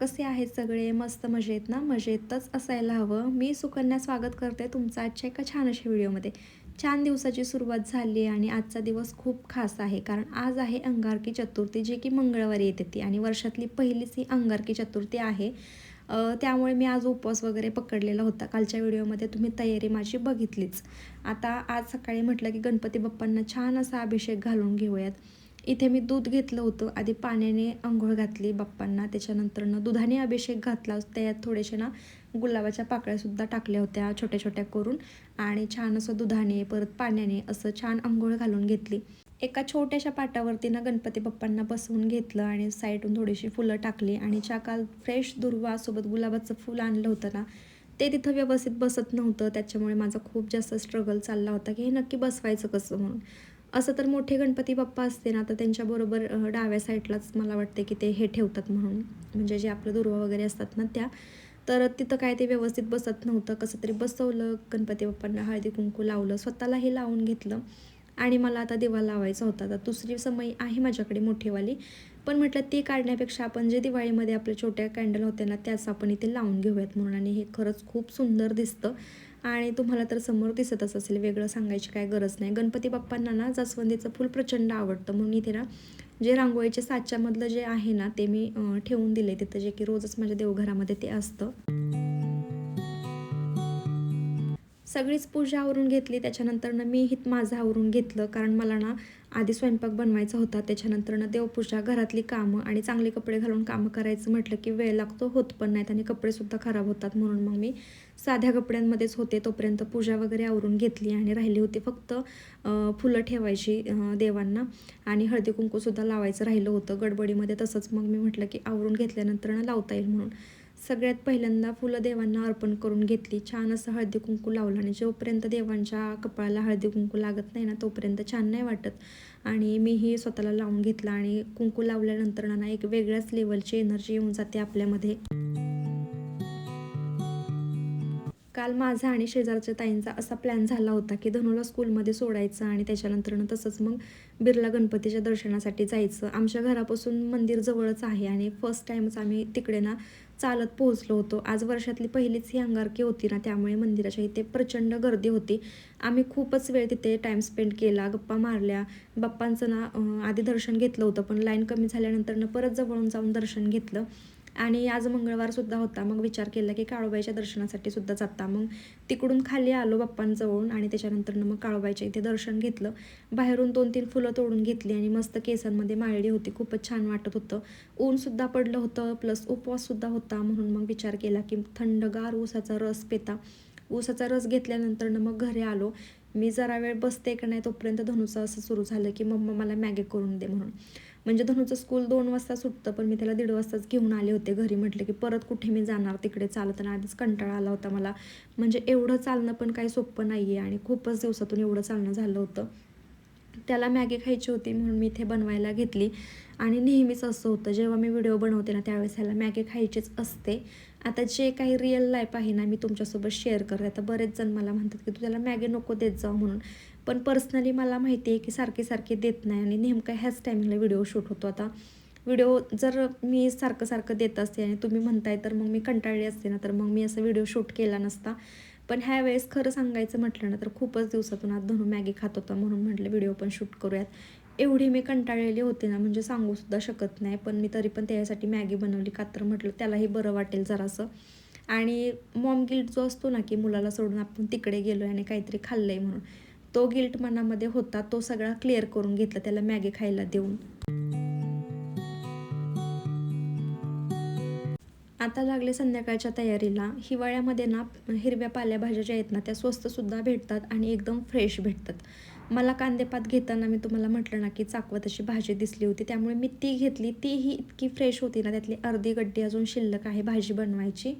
कसे आहेत सगळे? मस्त मजेत ना? मजेतच असायला हवं. मी सुकन्या स्वागत करते तुमचं आजच्या एका छान अशा व्हिडिओमध्ये. छान दिवसाची सुरुवात झाली आहे आणि आजचा दिवस खूप खास आहे. कारण आज आहे अंगारकी चतुर्थी जी की मंगळवारी येते ती. आणि वर्षातली पहिलीच ही अंगारकी चतुर्थी आहे. त्यामुळे मी आज उपवास वगैरे पकडलेला होता. कालच्या व्हिडिओमध्ये तुम्ही तयारी माझी बघितलीच. आता आज सकाळी म्हटलं की गणपती बाप्पांना छान असा अभिषेक घालून घेऊयात. इथे मी दूध घेतलं होतं. आधी पाण्याने आंघोळ घातली बाप्पांना. त्याच्यानंतरनं दुधाने अभिषेक घातला. त्यात थोडेसे ना गुलाबाच्या पाकळ्यासुद्धा टाकल्या होत्या छोट्या छोट्या करून. आणि छान असं दुधाने परत पाण्याने असं छान आंघोळ घालून घेतली. एका छोट्याशा पाटावरती ना गणपती बाप्पांना बसवून घेतलं आणि साईडून थोडीशी फुलं टाकली. आणि ज्या काल फ्रेश दुर्वासोबत गुलाबाचं फुल आणलं होतं ना ते तिथं व्यवस्थित बसत नव्हतं. त्याच्यामुळे माझा खूप जास्त स्ट्रगल चालला होता की हे नक्की बसवायचं कसं म्हणून. असं तर मोठे गणपती बाप्पा असते ना तर त्यांच्याबरोबर डाव्या साईडलाच मला वाटते की ते हे ठेवतात म्हणून. म्हणजे जे आपलं दुर्वा वगैरे असतात ना त्या. तर तिथं काय ते व्यवस्थित बसत नव्हतं. कसं तरी बसवलं गणपती बाप्पांना हळदी कुंकू लावलं स्वतःलाही लावून घेतलं. आणि मला आता दिवा लावायचा होता. तर दुसरी समय आहे माझ्याकडे मोठीवाली. पण म्हटलं ती काढण्यापेक्षा आपण जे दिवाळीमध्ये आपल्या छोट्या कॅन्डल होत्या ना त्याच आपण इथे लावून घेऊयात म्हणून. आणि हे खरंच खूप सुंदर दिसतं. आणि तुम्हाला तर समोर दिसतच असेल वेगळं सांगायची काय गरज नाही. गणपती बाप्पांना ना जास्वंदीचं फूल प्रचंड आवडतं. म्हणून इथे ना जे रांगोळीच्या साच्यामधलं जे आहे ना ते मी ठेवून दिले तिथं जे की रोजच माझ्या देवघरामध्ये ते असतं. सगळीच पूजा आवरून घेतली. त्याच्यानंतरनं मी हित माझं आवरून घेतलं. कारण मला ना आधी स्वयंपाक बनवायचा होता. त्याच्यानंतरनं देवपूजा घरातली कामं आणि चांगले कपडे घालून कामं करायचं म्हटलं की वेळ लागतो. होत पण नाहीत आणि कपडेसुद्धा खराब होतात. म्हणून मग मी साध्या कपड्यांमध्येच होते. तोपर्यंत पूजा वगैरे आवरून घेतली आणि राहिली होती फक्त फुलं ठेवायची देवांना आणि हळदी कुंकूसुद्धा लावायचं राहिलं होतं. गडबडीमध्ये तसंच मग मी म्हटलं की आवरून घेतल्यानंतर लावता येईल म्हणून. सगळ्यात पहिल्यांदा फुलं देवांना अर्पण करून घेतली. छान असं हळदी कुंकू लावलं आणि जोपर्यंत देवांच्या कपाळाला हळदी कुंकू लागत नाही ना तोपर्यंत छान नाही वाटत. आणि मीही स्वतःला लावून घेतला आणि कुंकू लावल्यानंतर ना एक वेगळ्याच लेवलची एनर्जी येऊन जाते आपल्यामध्ये. काल माझा आणि शेजारच्या ताईंचा असा प्लॅन झाला होता की धनूला स्कूलमध्ये सोडायचं आणि त्याच्यानंतरनं तसंच मग बिर्ला गणपतीच्या दर्शनासाठी जायचं. आमच्या घरापासून मंदिर जवळच आहे आणि फर्स्ट टाईमच आम्ही तिकडे ना चालत पोहोचलो होतो. आज वर्षातली पहिलीच ही अंगारकी होती ना त्यामुळे मंदिराच्या इथे प्रचंड गर्दी होती. आम्ही खूपच वेळ तिथे टाईम स्पेंड केला गप्पा मारल्या. बाप्पांचं ना आधी दर्शन घेतलं होतं पण लाईन कमी झाल्यानंतरनं परत जवळून जाऊन दर्शन घेतलं. आणि आज मंगळवार सुद्धा होता. मग विचार केला की काळोबाईच्या दर्शनासाठी सुद्धा जाता. मग तिकडून खाली आलो बाप्पांजवळून आणि त्याच्यानंतरनं मग काळोबाईच्या इथे दर्शन घेतलं. बाहेरून दोन तीन फुलं तोडून घेतली आणि मस्त केसांमध्ये माळली होती. खूपच छान वाटत होतं. ऊनसुद्धा पडलं होतं प्लस उपवाससुद्धा होता म्हणून मग विचार केला की थंडगार ऊसाचा रस पेता. ऊसाचा रस घेतल्यानंतरनं मग घरी आलो. मी जरा वेळ बसते का नाही तोपर्यंत धनुचं असं सुरू झालं की मम्मा मला मॅगी करून दे म्हणून. म्हणजे धनुचं स्कूल दोन वाजता सुटतं पण मी त्याला दीड वाजताच घेऊन आले होते. घरी म्हटलं की परत कुठे मी जाणार तिकडे चालत आणि आधीच कंटाळा आला होता मला. म्हणजे एवढं चालणं पण काही सोपं नाही आहे आणि खूपच दिवसातून एवढं चालणं झालं होतं. त्याला मॅगी खायची होती म्हणून मी इथे बनवायला घेतली. आणि नेहमीच असं होतं जेव्हा मी व्हिडिओ बनवते ना त्यावेळेस ह्याला मॅगी खायचीच असते. आता जे काही रिअल लाईफ आहे ना मी तुमच्यासोबत शेअर करते. आता बरेच जण मला म्हणतात की तू त्याला मॅगी नको देत जाऊ म्हणून. पण पर्सनली मला माहिती आहे की सारखे सारखे देत नाही आणि नेमका ह्याच टायमिंगला व्हिडिओ शूट होतो. आता व्हिडिओ जर मी सारखं सारखं देत असते आणि तुम्ही म्हणताय तर मग मी कंटाळली असते ना तर मग मी असं व्हिडिओ शूट केला नसता. पण ह्या वेळेस खरं सांगायचं म्हटलं ना तर खूपच दिवसातून आज धनू मॅगी खात होता म्हणून म्हटलं व्हिडिओ पण शूट करूयात. एवढी मी कंटाळलेली होते ना म्हणजे सांगूसुद्धा शकत नाही. पण मी तरी पण त्याच्यासाठी मॅगी बनवली का तर म्हटलं त्यालाही बरं वाटेल जरासं. आणि मॉम गिल्ट जो असतो ना की मुलाला सोडून आपण तिकडे गेलो आहे आणि काहीतरी खाल्लं आहे म्हणून तो गिल्ट मनामध्ये होता तो सगळा क्लिअर करून घेतला त्याला मॅगी खायला देऊन. आता लागले संध्याकाळच्या तयारीला. हिवाळ्यामध्ये ना हिरव्या पालेभाज्या ज्या आहेत ना त्या स्वस्तसुद्धा भेटतात आणि एकदम फ्रेश भेटतात. मला कांदेपात घेताना मी तुम्हाला म्हटलं ना की चाकवत अशी भाजी दिसली होती त्यामुळे मी ती घेतली. तीही इतकी फ्रेश होती ना त्यातली अर्धी गड्डी अजून शिल्लक आहे भाजी बनवायची.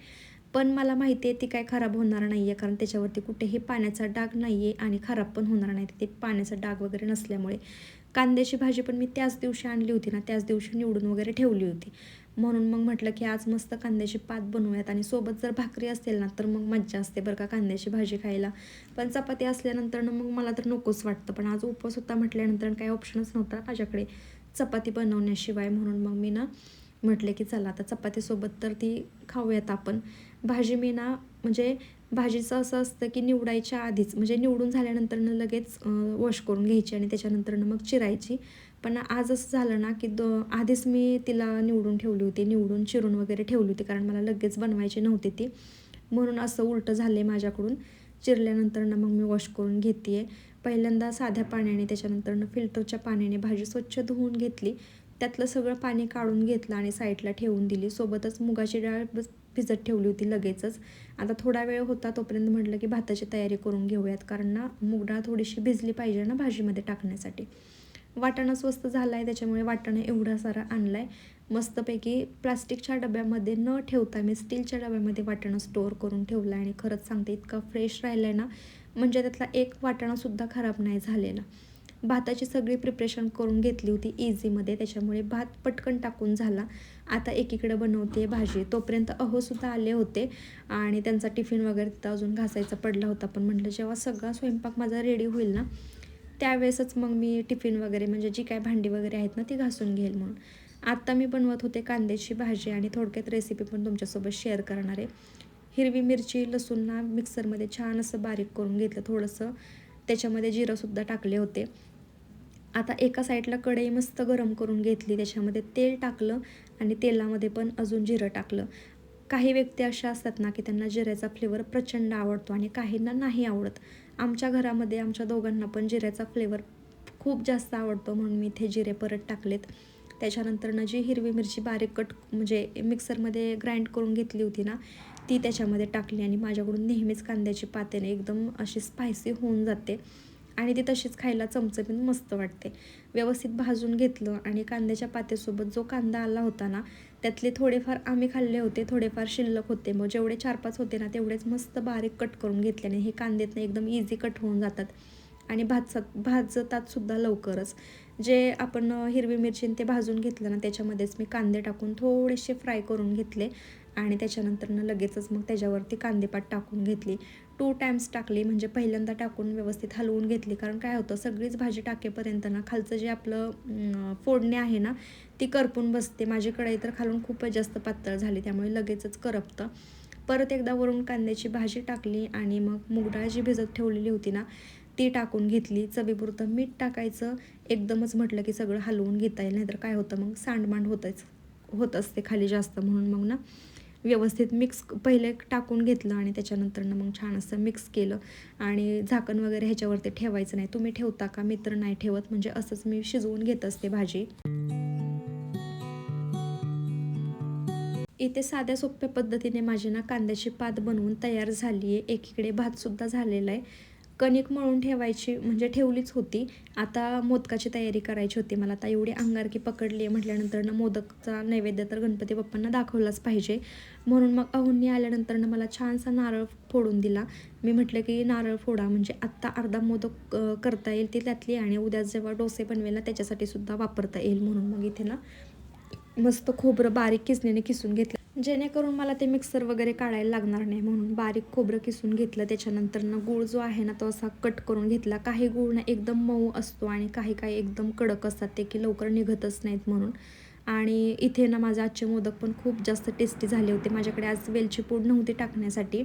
पण मला माहिती आहे ती काय खराब होणार नाही आहे कारण त्याच्यावरती कुठेही पाण्याचा डाग नाही आहे आणि खराब पण होणार नाही. ते पाण्याचा डाग वगैरे नसल्यामुळे कांद्याची भाजी पण मी त्याच दिवशी आणली होती ना त्याच दिवशी निवडून वगैरे ठेवली होती. म्हणून मग म्हटलं की आज मस्त कांद्याची पात बनवूयात आणि सोबत जर भाकरी असेल ना तर मग मज्जा असते बरं का कांद्याची भाजी खायला. पण चपाती असल्यानंतर ना मग मला तर नकोच वाटतं. पण आज उपवास होता म्हटल्यानंतर काही ऑप्शनच नव्हता माझ्याकडे चपाती बनवण्याशिवाय. म्हणून मग मी ना म्हटले की चला आता चपातीसोबत तर ती खाऊयात आपण. भाजी मी ना म्हणजे भाजीचं असं असतं की निवडायच्या आधीच म्हणजे निवडून झाल्यानंतरनं लगेच वॉश करून घ्यायची आणि त्याच्यानंतरनं मग चिरायची. पण आज असं झालं ना की दो आधीच मी तिला निवडून ठेवली होती निवडून चिरून वगैरे ठेवली होती कारण मला लगेच बनवायची नव्हती ती. म्हणून असं उलटं झालं आहे माझ्याकडून. चिरल्यानंतरनं मग मी वॉश करून घेते आहे पहिल्यांदा साध्या पाण्याने त्याच्यानंतरनं फिल्टरच्या पाण्याने भाजी स्वच्छ धुवून घेतली. त्यातलं सगळं पाणी काढून घेतलं आणि साईडला ठेवून दिली. सोबतच मुगाची डाळ बस भिजत ठेवली होती लगेचच. आता थोडा वेळ होता तोपर्यंत म्हटलं की भाताची तयारी करून घेऊयात कारण ना मूग डाळ थोडीशी भिजली पाहिजे ना भाजीमध्ये टाकण्यासाठी. वाटाणा स्वस्त झाला आहे त्याच्यामुळे वाटाणा एवढा सारा आणला आहे मस्तपैकी प्लास्टिकच्या डब्यामध्ये न ठेवता मी स्टीलच्या डब्यामध्ये वाटाणा स्टोअर करून ठेवला आहे आणि खरंच सांगते इतका फ्रेश राहिला आहे ना म्हणजे त्यातला एक वाटाणासुद्धा खराब नाही झालेला. भाताची सगळी प्रिपरेशन करून घेतली होती इझीमध्ये त्याच्यामुळे भात पटकन टाकून झाला. आता एकीकडे बनवते भाजी. तोपर्यंत अहोसुद्धा आले होते. आणि त्यांचा टिफिन वगैरे तिथं अजून घासायचा पडला होता. पण म्हटलं जेव्हा सगळा स्वयंपाक माझा रेडी होईल ना त्यावेळेसच मग मी टिफिन वगैरे म्हणजे जी काय भांडी वगैरे आहेत ना ती घासून घेईल म्हणून. आत्ता मी बनवत होते कांद्याची भाजी आणि थोडक्यात रेसिपी पण तुमच्यासोबत शेअर करणार आहे. हिरवी मिरची लसूण ना मिक्सरमध्ये छान असं बारीक करून घेतलं थोडंसं. त्याच्यामध्ये जिरंसुद्धा टाकले होते. आता एका साईडला कढई मस्त गरम करून घेतली त्याच्यामध्ये तेल टाकलं आणि तेलामध्ये पण अजून जिरं टाकलं. काही व्यक्ती अशा असतात ना की त्यांना जिऱ्याचा फ्लेवर प्रचंड आवडतो आणि काहींना नाही आवडत. आमच्या घरामध्ये आमच्या दोघांना पण जिऱ्याचा फ्लेवर खूप जास्त आवडतो म्हणून मी इथे जिरे परत टाकलेत. त्याच्यानंतरनं जी हिरवी मिरची बारीक कट म्हणजे मिक्सरमध्ये ग्राइंड करून घेतली होती ना ती त्याच्यामध्ये टाकली आणि माझ्याकडून नेहमीच कांद्याची पातेने एकदम अशी स्पायसी होऊन जाते. आणि ती तशीच खायला चमचमीत मस्त वाटते. व्यवस्थित भाजून घेतलं आणि कांद्याच्या पातेसोबत जो कांदा आला होता ना त्यातले थोडेफार आम्ही खाल्ले होते थोडेफार शिल्लक होते. मग जेवढे चार पाच होते ना तेवढेच मस्त बारीक कट करून घेतल्याने हे कांद्यातनं एकदम इझी कट होऊन जातात. आणि भाजतात भाजतात सुद्धा लवकरच. जे आपण हिरवी मिरची ते भाजून घेतलं ना त्याच्यामध्येच मी कांदे टाकून थोडेसे फ्राय करून घेतले. आणि त्याच्यानंतरनं लगेचच मग त्याच्यावरती कांदेपात टाकून घेतली. टू टाइम्स टाकली म्हणजे पहिल्यांदा टाकून व्यवस्थित हलवून घेतली. कारण काय होतं सगळीच भाजी टाकेपर्यंत ना खालचं जे आपलं फोडणे आहे ना ती करपून बसते. माझी कढई तर खालून खूपच जास्त पातळ झाली त्यामुळे लगेचच करपतं. परत एकदा वरून कांद्याची भाजी टाकली आणि मग मुगडाळ जी भिजत ठेवलेली होती ना ती टाकून घेतली. चवीपुरतं मीठ टाकायचं. एकदमच म्हटलं की सगळं हलवून घेता येईल नाहीतर काय होतं मग सांडमांड होतंच होत असते खाली जास्त म्हणून मग ना. व्यवस्थित मिक्स पहिले टाकून घेतलं आणि त्याच्यानंतरनं मग छान असं मिक्स केलं. आणि झाकण वगैरे ह्याच्यावरती ठेवायचं नाही. तुम्ही ठेवता का? मी तर नाही ठेवत. म्हणजे असंच मी शिजवून घेत असते भाजी. इथे साध्या सोप्या पद्धतीने माझी ना कांद्याची पात बनवून तयार झाली आहे एकीकडे भातसुद्धा झालेला आहे. कणिक मळून ठेवायची म्हणजे ठेवलीच होती. आता मोदकाची तयारी करायची होती मला. आता एवढी अंगारकी पकडली आहे म्हटल्यानंतरनं मोदकचा नैवेद्य तर गणपती बाप्पांना दाखवलाच पाहिजे. म्हणून मग अहोंनी आल्यानंतरनं मला छानसा नारळ फोडून दिला. मी म्हटलं की नारळ फोडा म्हणजे आत्ता अर्धा मोदक करता येईल ती त्यातली आणि उद्या जेव्हा डोसे बनवेल ना त्याच्यासाठी सुद्धा वापरता येईल म्हणून मग इथे ना मस्त खोबरं बारीक किसणीने किसून घेतलं. जेणेकरून मला ते मिक्सर वगैरे काढायला लागणार नाही म्हणून बारीक खोबरं किसून घेतलं. त्याच्यानंतरनं गूळ जो आहे ना तो असा कट करून घेतला. काही गूळ ना एकदम मऊ असतो आणि काही काही एकदम कडक असतात. ते की लवकर निघतच नाहीत म्हणून. आणि इथे ना माझे आजचे मोदक पण खूप जास्त टेस्टी झाले होते. माझ्याकडे आज वेलची पूड नव्हती टाकण्यासाठी.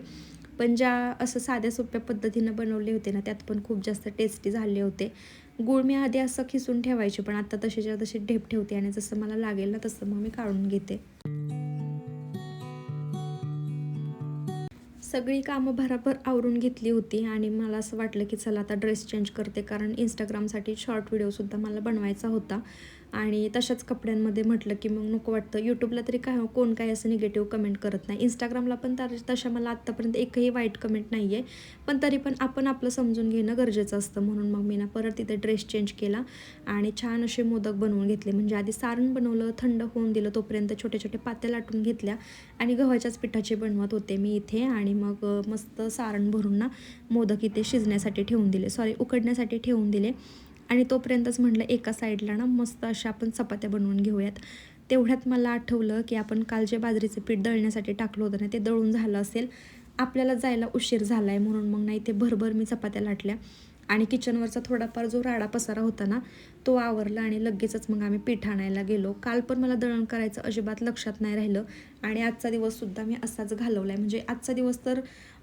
पण ज्या असं साध्या सोप्या पद्धतीनं बनवले होते ना त्यात पण खूप जास्त टेस्टी झाले होते. गूळ मी आधी असं खिसून ठेवायचे पण आता तसेच्या तशी ढेप ठेवते आणि जसं मला लागेल ना तसं मग मी काढून घेते. सगळी कामं भराभर आवरून घेतली होती आणि मला असं वाटलं की चला आता ड्रेस चेंज करते कारण इंस्टाग्रामसाठी शॉर्ट व्हिडिओसुद्धा मला बनवायचा होता. आणि तशाच कपड्यांमध्ये म्हटलं की मग नको वाटतं. यूट्यूबला तरी काय हो, कोण काय असं निगेटिव्ह कमेंट करत नाही. इंस्टाग्रामला पण तर तशा मला आत्तापर्यंत एकही वाईट कमेंट नाही आहे पण तरी पण आपण आपलं समजून घेणं गरजेचं असतं. म्हणून मग मी ना परत तिथे ड्रेस चेंज केला आणि छान असे मोदक बनवून घेतले. म्हणजे आधी सारण बनवलं थंड होऊन दिलं तोपर्यंत छोटे छोटे पाते लाटून घेतल्या आणि गव्हाच्याच पिठाचे बनवत होते मी इथे. आणि मग मस्त सारण भरून ना मोदक इथे शिजण्यासाठी ठेवून दिले. सॉरी उकडण्यासाठी ठेवून दिले. आणि तोपर्यंतच म्हटलं एका साईडला ना मस्त अशा आपण चपात्या बनवून घेऊयात. तेवढ्यात मला आठवलं की आपण काल जे बाजरीचं पीठ दळण्यासाठी टाकलं होतं ना ते दळून झालं असेल. आपल्याला जायला उशीर झाला आहे म्हणून मग नाही ते भरभर मी चपात्या लाटल्या. आणि किचनवरचा थोडाफार जो राडा पसारा होता ना तो आवरला आणि लगेचच मग आम्ही पीठ आणायला गेलो. काल पण मला दळण करायचं अजिबात लक्षात नाही राहिलं आणि आजचा दिवससुद्धा मी असाच घालवला आहे म्हणजे आजचा दिवस तर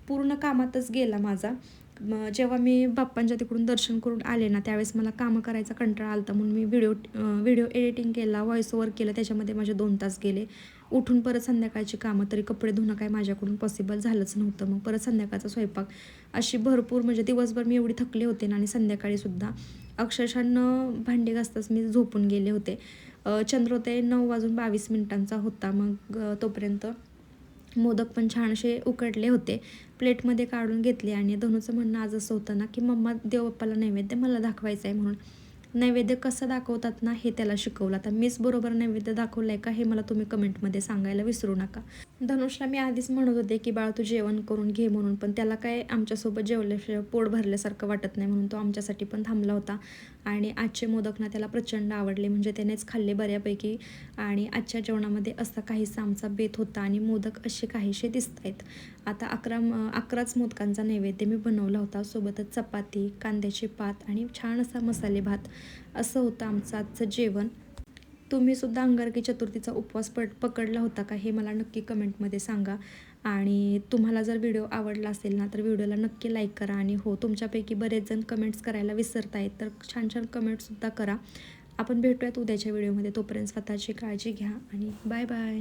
पूर्ण कामातच गेला माझा. मग जेव्हा मी बाप्पांच्या तिकडून दर्शन करून आले ना त्यावेळेस मला कामं करायचा कंटाळा आलता. म्हणून मी व्हिडिओ व्हिडिओ एडिटिंग केला व्हॉइस ओवर केलं. त्याच्यामध्ये माझे दोन तास गेले. उठून परत संध्याकाळची कामं तरी कपडे धुणं काय माझ्याकडून पॉसिबल झालंच नव्हतं. मग परत संध्याकाळचा स्वयंपाक. अशी भरपूर म्हणजे दिवसभर मी एवढी थकले होते ना आणि संध्याकाळीसुद्धा अक्षरशः न भांडी घासताच मी झोपून गेले होते. चंद्रोदय नऊ वाजून बावीस मिनिटांचा होता. मग तोपर्यंत मोदक पण छान असे उकडले होते. प्लेटमध्ये काढून घेतले आणि धनूचं म्हणणं आज असं होतं ना की मम्मा देवबाप्पाला नैवेद्य मला दाखवायचं आहे म्हणून. नैवेद्य कसं दाखवतात ना हे त्याला शिकवलं. आता मीच बरोबर नैवेद्य दाखवलं आहे का हे मला तुम्ही कमेंटमध्ये सांगायला विसरू नका. धनुषला मी आधीच म्हणत होते की बाळ तू जेवण करून घे म्हणून. पण त्याला काय आमच्यासोबत जेवल्याशिवाय पोट भरल्यासारखं वाटत नाही म्हणून तो आमच्यासाठी पण थांबला होता. आणि आजचे मोदक ना त्याला प्रचंड आवडले. म्हणजे त्यानेच खाल्ले बऱ्यापैकी. आणि आजच्या जेवणामध्ये असा काहीसा आमचा बेत होता आणि मोदक असे काहीसे दिसत आहेत आता अकरा म- अकराच मोदकांचा नैवेद्य मी बनवला होता. सोबतच चपाती कांद्याची पात आणि छान असा मसाले भात. असं होतं आमचं आजचं जेवण. तुम्ही सुद्धा अंगारकी चतुर्थीचा उपवास पड पकडला होता का हे मला नक्की कमेंटमध्ये सांगा. आणि तुम्हाला जर व्हिडिओ आवडला असेल ना तर व्हिडिओला नक्की लाईक करा आणि हो तुमच्यापैकी बरेच जण कमेंट्स करायला विसरतायत तर छान छान कमेंट्ससुद्धा करा. आपण भेटूयात उद्याच्या व्हिडिओमध्ये तोपर्यंत स्वतःची काळजी घ्या आणि बाय बाय